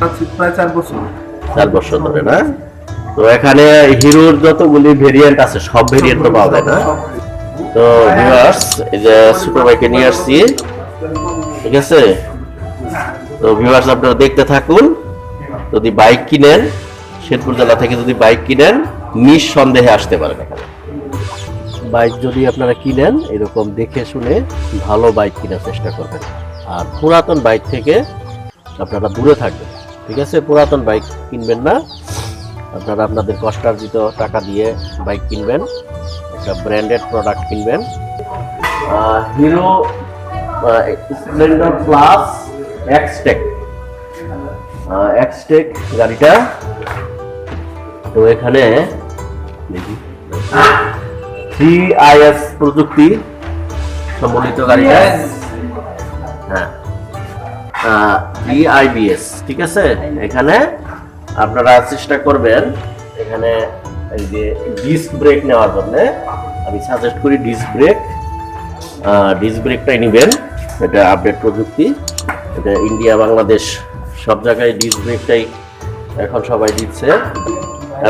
প্রায় চার বছর। চার বছর ধরে না? তো এখানে হিরোর যতগুলি ভেরিয়েন্ট আছে সব ভেরিয়েন্ট তো পাওয়া যায় না? তো ভিউয়ার্স এই যে সুপার বাইকে নিয়ে আসছি ঠিক আছে? তো ভিউয়ার্স আপনারা দেখতে থাকুন। যদি বাইক কিনেন শেরপুর জেলা থেকে যদি বাইক কিনেন নিঃসন্দেহে আসতে পারেন এখানে। বাইক যদি আপনারা কিনেন এরকম দেখে শুনে ভালো বাইক কেনার চেষ্টা করবেন। আর পুরাতন বাইক থেকে আপনারা দূরে থাকবেন। ঠিক আছে? পুরাতন বাইক কিনবেন না। আপনারা আপনাদের কষ্টার্জিত টাকা দিয়ে বাইক কিনবেন একটা ব্র্যান্ডেড প্রোডাক্ট কিনবেন। Hero Splendor Plus Xtec. Xtec গাড়িটা। তো এখানে দেখি। থ্রি আইএস প্রযুক্তি সম্বলিত গাড়িটা। হ্যাঁ। আইবিএস ঠিক আছে? এখানে আপনারা চেষ্টা করবেন এখানে এই যে ডিস্ক ব্রেক নেওয়ার জন্য। আমি সাজেস্ট করি ডিস্ক ব্রেক ডিস্ক ব্রেকটাই নেবেন। এটা আপডেট প্রযুক্তি। এটা ইন্ডিয়া বাংলাদেশ সব জায়গায় ডিস্ক ব্রেকটাই এখন সবাই দিচ্ছে।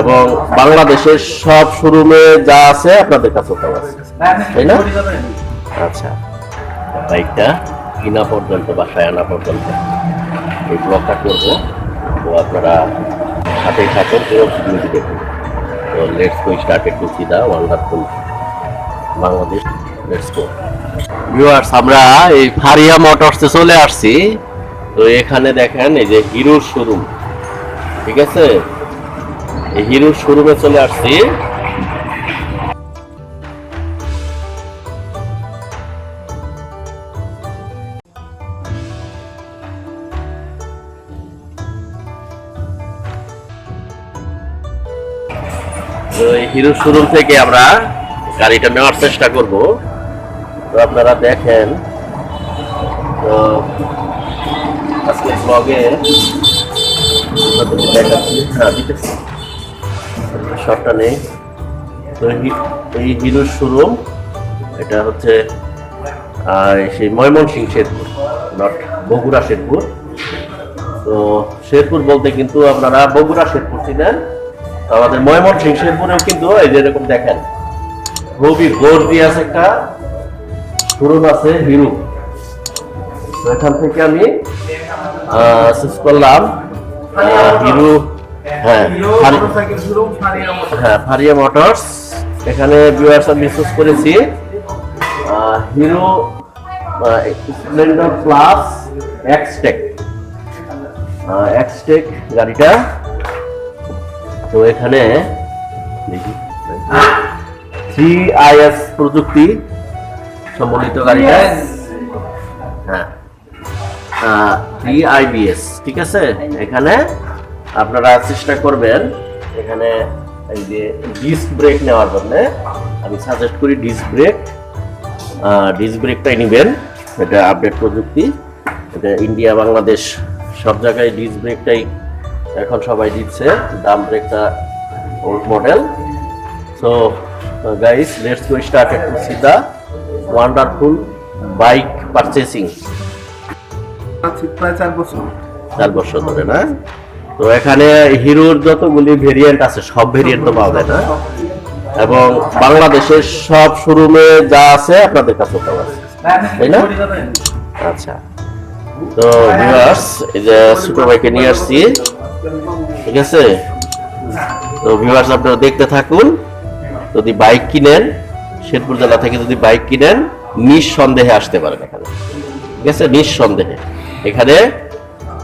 এবং বাংলাদেশের সব শোরুমে যা আছে আপনাদের কাছে তাই না? আচ্ছা। বাইকটা। কিনা পর্যন্ত বাসায় আনা পর্যন্ত এই ব্লগটা করব। তো আপনারা সাথেই থাকুন এবং ভিডিওটি দেখুন। তো let's go started to see the wonderful Bangladesh let's go viewers আমরা এই ফারিয়া মোটরসে চলে আসছি। তো এখানে দেখেন এই যে হিরোর শোরুম ঠিক আছে? এই হিরোর শোরুমে চলে আসছি। হিরো শোরুম থেকে আমরা গাড়িটা নেওয়ার চেষ্টা করব। তো আপনারা দেখেন, তো আজকে ব্লগে শর্টটা নেই। তো এই হিরো শোরুম, এটা হচ্ছে সেই ময়মনসিং শেরপুর নট বগুড়া শেরপুর। তো শেরপুর বলতে কিন্তু আপনারা বগুড়া শেরপুর ছিলেন আমাদের ময়মনসিং শেরপুরেও কিন্তু এই যে এরকম দেখেন রবি গোর দিয়ে আছে একটা শোরুম আছে হিরো। তো এখান থেকে আমি চুজ করলাম। হিরো হ্যাঁ হ্যাঁ ফারিয়া মোটরস। এখানে ভিউয়ার্স আমি চুজ করেছি। Hero Splendor Plus Xtec Xtec গাড়িটা। তো এখানে দেখি। থ্রি আইএস প্রযুক্তি সম্বলিত গাড়িটা। হ্যাঁ। থ্রি আইবিএস ঠিক আছে? এখানে আপনারা চেষ্টা করবেন এখানে এই যে ডিস্ক ব্রেক নেওয়ার জন্য। আমি সাজেস্ট করি ডিস্ক ব্রেক ডিস্ক ব্রেকটাই নেবেন। এটা আপডেট প্রযুক্তি। এটা ইন্ডিয়া বাংলাদেশ সব জায়গায় ডিস্ক ব্রেকটাই এখন সবাই দিচ্ছে দাম একটা old model so guys let's go started to see the wonderful bike purchasing আছি চার বছর। চার বছর ধরে না? তো এখানে হিরোর যতগুলি ভেরিয়েন্ট আছে সব ভেরিয়েন্ট তো পাওয়া যায় না। এবং বাংলাদেশের সব শোরুমে যা আছে আপনাদের কাছে তাও আছে। তাই না? আচ্ছা। তো ভিউয়ার্স এই যে সুপার বাইকে নিয়ে আসছি। ঠিক আছে? তো ভিউয়ার্স আপনারা দেখতে থাকুন। যদি বাইক কিনেন, শেরপুর জেলা থেকে যদি বাইক কিনেন, নিঃসন্দেহে আসতে পারেন এখানে। ঠিক আছে? নিঃসন্দেহে। এখানে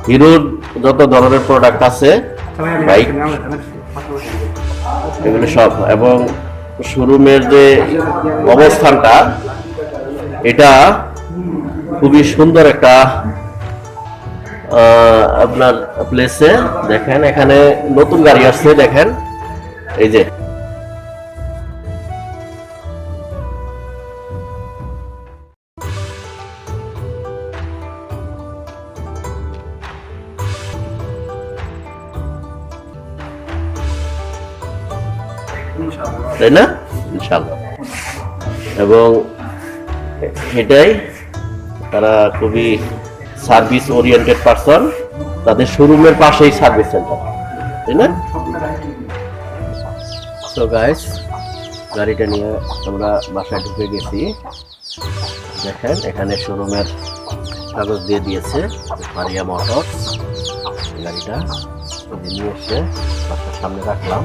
হিরোর যত ধরনের প্রোডাক্ট আছে বাইক এগুলো সব। এবং শোরুমের যে অবস্থানটা, এটা খুবই সুন্দর একটা আপনার প্লেসে দেখেন, এখানে নতুন গাড়ি আসছে, দেখেন। এই যে। তাই না? ইনশাল্লাহ। এবং এটাই তারা খুবই সার্ভিস ওরিয়েন্টেড পারসন তাদের শোরুমের পাশেই সার্ভিস সেন্টার, তাই না? তো গাইস গাড়িটা নিয়ে আমরা বাসায় ঢুকে গেছি। দেখেন, এখানে শোরুমের কাগজ দিয়ে দিয়েছে মারিয়া মোটরস। গাড়িটা নিয়ে এসে বাসার সামনে রাখলাম।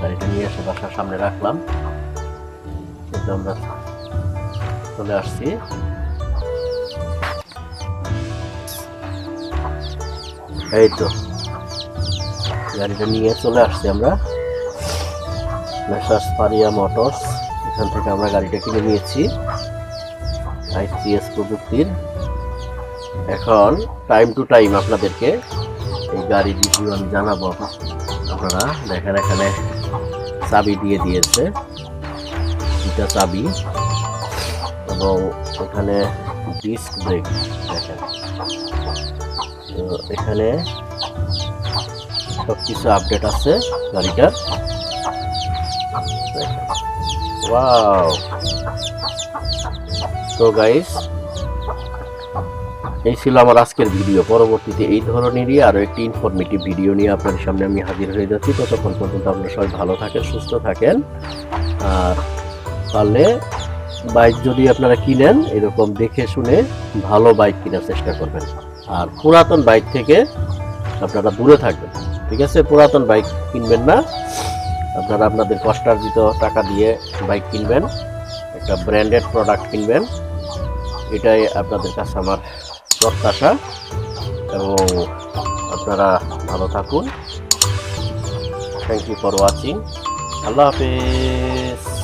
গাড়িটা নিয়ে এসে বাসার সামনে রাখলাম। কিন্তু আমরা চলে আসছি। এই তো। গাড়িটা নিয়ে চলে আসছি আমরা। মেসার্স পারিয়া মোটরস এখান থেকে আমরা গাড়িটা কিনে নিয়েছি। আইসিএস প্রযুক্তির। এখন টাইম টু টাইম আপনাদেরকে এই গাড়ির রিভিউ আমি জানাব। আপনারা দেখেন এখানে চাবি দিয়ে দিয়েছে। দুটা চাবি এবং এখানে ডিস্ক ব্রেক দেখেন। তো এখানে সব কিছু আপডেট আছে গাড়িটার ওয়াও তো গাইস এই ছিল আমার আজকের ভিডিও পরবর্তীতে এই ধরনেরই আরও একটি ইনফরমেটিভ ভিডিও নিয়ে আপনাদের সামনে আমি হাজির হয়ে যাচ্ছি। ততক্ষণ পর্যন্ত আপনারা সবাই ভালো থাকেন, সুস্থ থাকেন। আর পারলে বাইক যদি আপনারা কিনেন, এরকম দেখে শুনে ভালো বাইক কেনার চেষ্টা করবেন। আর পুরাতন বাইক থেকে আপনারা দূরে থাকবেন, ঠিক আছে? পুরাতন বাইক কিনবেন না। আপনারা আপনাদের কষ্টার্জিত টাকা দিয়ে বাইক কিনবেন, একটা ব্র্যান্ডেড প্রোডাক্ট কিনবেন। এটাই আপনাদের কাছে আমার প্রত্যাশা। এবং আপনারা ভালো থাকুন। থ্যাংক ইউ ফর ওয়াচিং আল্লাহ হাফেজ।